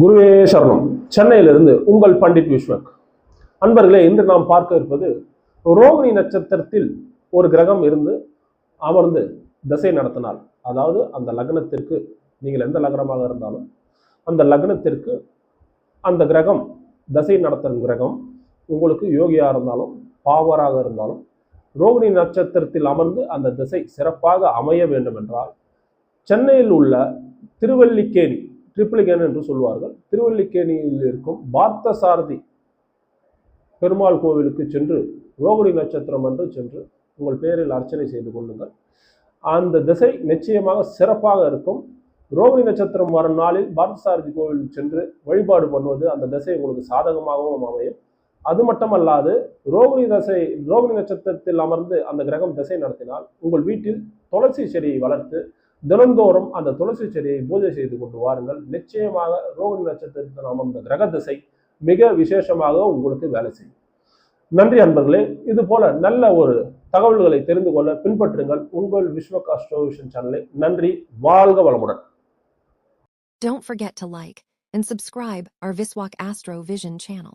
குருவே சரணம். சென்னையிலிருந்து உங்கள் பண்டிட் விஸ்வக் அன்பர்களே இன்று நாம் பார்க்க இருப்பது ரோகிணி நட்சத்திரத்தில் ஒரு கிரகம் இருந்து அமர்ந்து திசை நடத்தினால் அதாவது அந்த லக்னத்திற்கு நீங்கள் எந்த லக்னமாக இருந்தாலும் அந்த லக்னத்திற்கு அந்த கிரகம் தசை நடத்தும் கிரகம் உங்களுக்கு யோகியாக இருந்தாலும் பாவராக இருந்தாலும் ரோகிணி நட்சத்திரத்தில் அமர்ந்து அந்த திசை சிறப்பாக அமைய வேண்டும் என்றால் சென்னையில் உள்ள திருவல்லிக்கேணி ட்ரிப்ளிகேன் என்று சொல்வார்கள் திருவல்லிக்கேணியில் இருக்கும் பார்த்தசாரதி பெருமாள் கோவிலுக்கு சென்று ரோகிணி நட்சத்திரம் என்று சென்று உங்கள் பெயரில் அர்ச்சனை செய்து கொள்ளுங்கள். அந்த திசை நிச்சயமாக சிறப்பாக இருக்கும். ரோகிணி நட்சத்திரம் வரும் நாளில் பார்த்தசாரதி கோவில் சென்று வழிபாடு பண்ணுவது அந்த திசை உங்களுக்கு சாதகமாகவும் அமையும். அது மட்டுமல்லாது ரோகிணி தசை ரோகிணி நட்சத்திரத்தில் அமர்ந்து அந்த கிரகம் திசை நடத்தினால் உங்கள் வீட்டில் துளசி செடியை வளர்த்து தினந்தோறும் அந்த துளசி செடியை பூஜை செய்து கொண்டு வாருங்கள். நிச்சயமாக ரோகிணி நட்சத்திரத்தில் அமர்ந்த கிரக திசை மிக விசேஷமாக உங்களுக்கு வேலை செய்யும். நன்றி அன்பர்களே இது போல நல்ல ஒரு தகவல்களை தெரிந்து கொள்ள பின்பற்றுங்கள் உங்கள் விஸ்வகா ஸ்டோவிஷன் சேனலை. நன்றி வாழ்க வளமுடன். Don't forget to like and subscribe our Viswak Astro Vision channel.